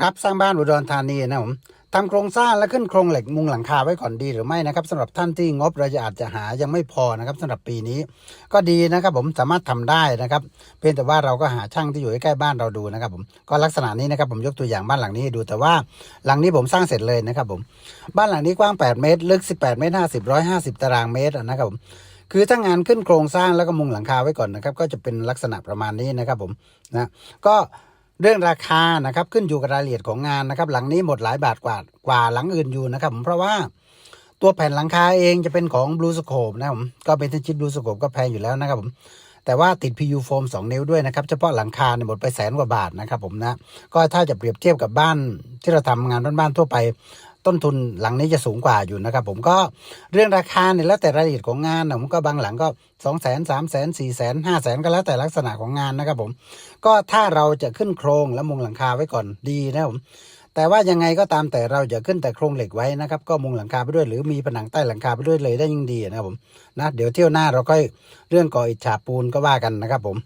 ครับสร้างบ้านอุดรธานีนะผมทำโครงสร้างและขึ้นโครงเหล็กมุงหลังคาไว้ก่อนดีหรือไม่นะครับสำหรับท่านที่งบเราจะอาจจะหายังไม่พอนะครับสำหรับปีนี้ ก็ดีนะครับผมสามารถทำได้นะครับ เพียงแต่ว่าเราก็หาช่างที่อยู่ใกล้บ้านเราดูนะครับผมก็ลักษณะนี้นะครับผมยกตัวอย่างบ้านหลังนี้ให้ดูแต่ว่าหลังนี้ผมสร้างเสร็จเลยนะครับผมบ้านหลังนี้กว้าง 8 เมตร ลึก 18 เมตร 50 150 ตารางเมตรนะครับผมคือถ้างานขึ้นโครงสร้างแล้วก็มุงหลังคาไว้ก่อนนะครับ ก็จะเป็นลักษณะประมาณนี้นะครับผมนะก็ เรื่องราคานะครับขึ้นอยู่กับรายละเอียดของงานนะครับ หลังนี้หมดหลายบาทกว่ากว่าหลังอื่นอยู่นะครับผมเพราะว่าตัวแผ่นหลังคาเองจะเป็นของบลูสโคปนะผมก็เป็นชิ้นบลูสโคปก็แพงอยู่แล้วนะครับผมแต่ว่าติด PU โฟม2นิ้วด้วยนะครับเฉพาะหลังคาเนี่ยหมดไปแสนกว่าบาทนะครับผมนะก็ถ้าจะเปรียบเทียบกับบ้านที่เราทำงานบ้านๆทั่วไป ต้นทุนหลังนี้จะสูงกว่าอยู่นะครับ ผมก็เรื่องราคาเนี่ยแล้วแต่รายละเอียดของงานนะผมก็บางหลังก็สองแสนสามแสนสี่แสนห้าแสนก็แล้วแต่ลักษณะของงานนะครับ ผม ก็ถ้าเราจะขึ้นโครงและมุงหลังคาไว้ก่อนดีนะผมแต่ว่ายังไงก็ตามแต่เราจะขึ้นแต่โครงเหล็กไว้นะครับ ก็มุงหลังคาไปด้วย หรือมีผนังใต้หลังคาไปด้วยเลยได้ยิ่งดีนะครับผมนะเดี๋ยวเที่ยวหน้าเราก็เรื่องก่ออิฐฉาบปูนก็ว่ากันนะครับผม